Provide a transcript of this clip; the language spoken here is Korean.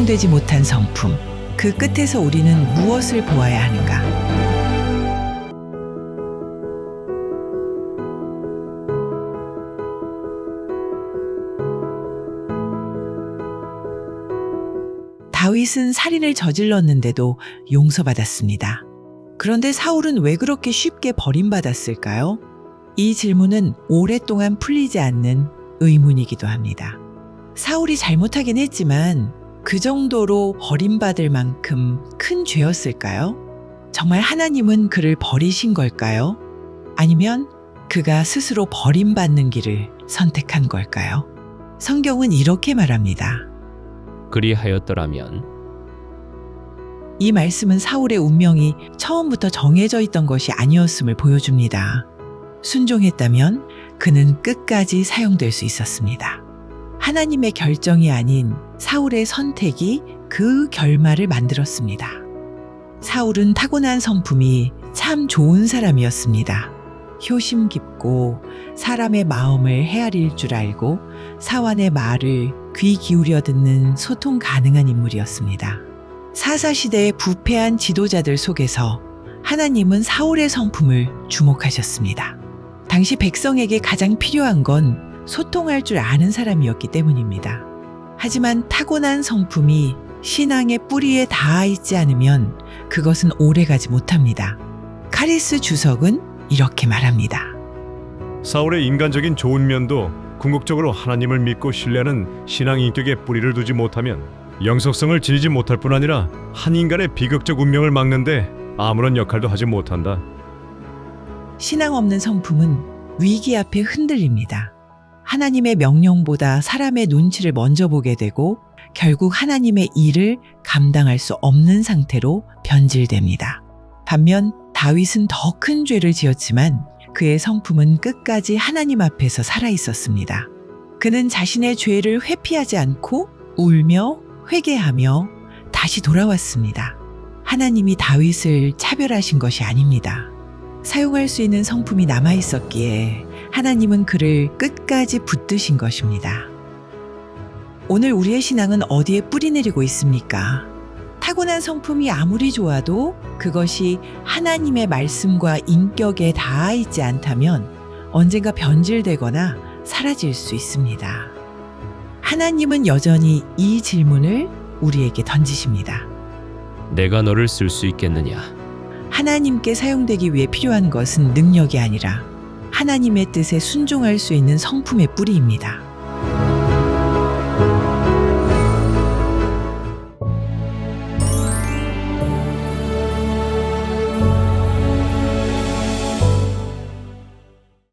사용되지 못한 성품. 그 끝에서 우리는 무엇을 보아야 하는가? 다윗은 살인을 저질렀는데도 용서받았습니다. 그런데 사울은 왜 그렇게 쉽게 버림받았을까요? 이 질문은 오랫동안 풀리지 않는 의문이기도 합니다. 사울이 잘못하긴 했지만 그 정도로 버림받을 만큼 큰 죄였을까요? 정말 하나님은 그를 버리신 걸까요? 아니면 그가 스스로 버림받는 길을 선택한 걸까요? 성경은 이렇게 말합니다. 그리하였더라면 이 말씀은 사울의 운명이 처음부터 정해져 있던 것이 아니었음을 보여줍니다. 순종했다면 그는 끝까지 사용될 수 있었습니다. 하나님의 결정이 아닌 사울의 선택이 그 결말을 만들었습니다. 사울은 타고난 성품이 참 좋은 사람이었습니다. 효심 깊고 사람의 마음을 헤아릴 줄 알고 사환의 말을 귀 기울여 듣는 소통 가능한 인물이었습니다. 사사시대의 부패한 지도자들 속에서 하나님은 사울의 성품을 주목하셨습니다. 당시 백성에게 가장 필요한 건 소통할 줄 아는 사람이었기 때문입니다. 하지만 타고난 성품이 신앙의 뿌리에 닿아 있지 않으면 그것은 오래가지 못합니다. 카리스 주석은 이렇게 말합니다. 사울의 인간적인 좋은 면도 궁극적으로 하나님을 믿고 신뢰하는 신앙 인격에 뿌리를 두지 못하면 영속성을 지니지 못할 뿐 아니라 한 인간의 비극적 운명을 막는데 아무런 역할도 하지 못한다. 신앙 없는 성품은 위기 앞에 흔들립니다. 하나님의 명령보다 사람의 눈치를 먼저 보게 되고 결국 하나님의 일을 감당할 수 없는 상태로 변질됩니다. 반면 다윗은 더 큰 죄를 지었지만 그의 성품은 끝까지 하나님 앞에서 살아 있었습니다. 그는 자신의 죄를 회피하지 않고 울며 회개하며 다시 돌아왔습니다. 하나님이 다윗을 차별하신 것이 아닙니다. 사용할 수 있는 성품이 남아 있었기에 하나님은 그를 끝까지 붙드신 것입니다. 오늘 우리의 신앙은 어디에 뿌리 내리고 있습니까? 타고난 성품이 아무리 좋아도 그것이 하나님의 말씀과 인격에 닿아 있지 않다면 언젠가 변질되거나 사라질 수 있습니다. 하나님은 여전히 이 질문을 우리에게 던지십니다. 내가 너를 쓸 수 있겠느냐? 하나님께 사용되기 위해 필요한 것은 능력이 아니라 하나님의 뜻에 순종할 수 있는 성품의 뿌리입니다.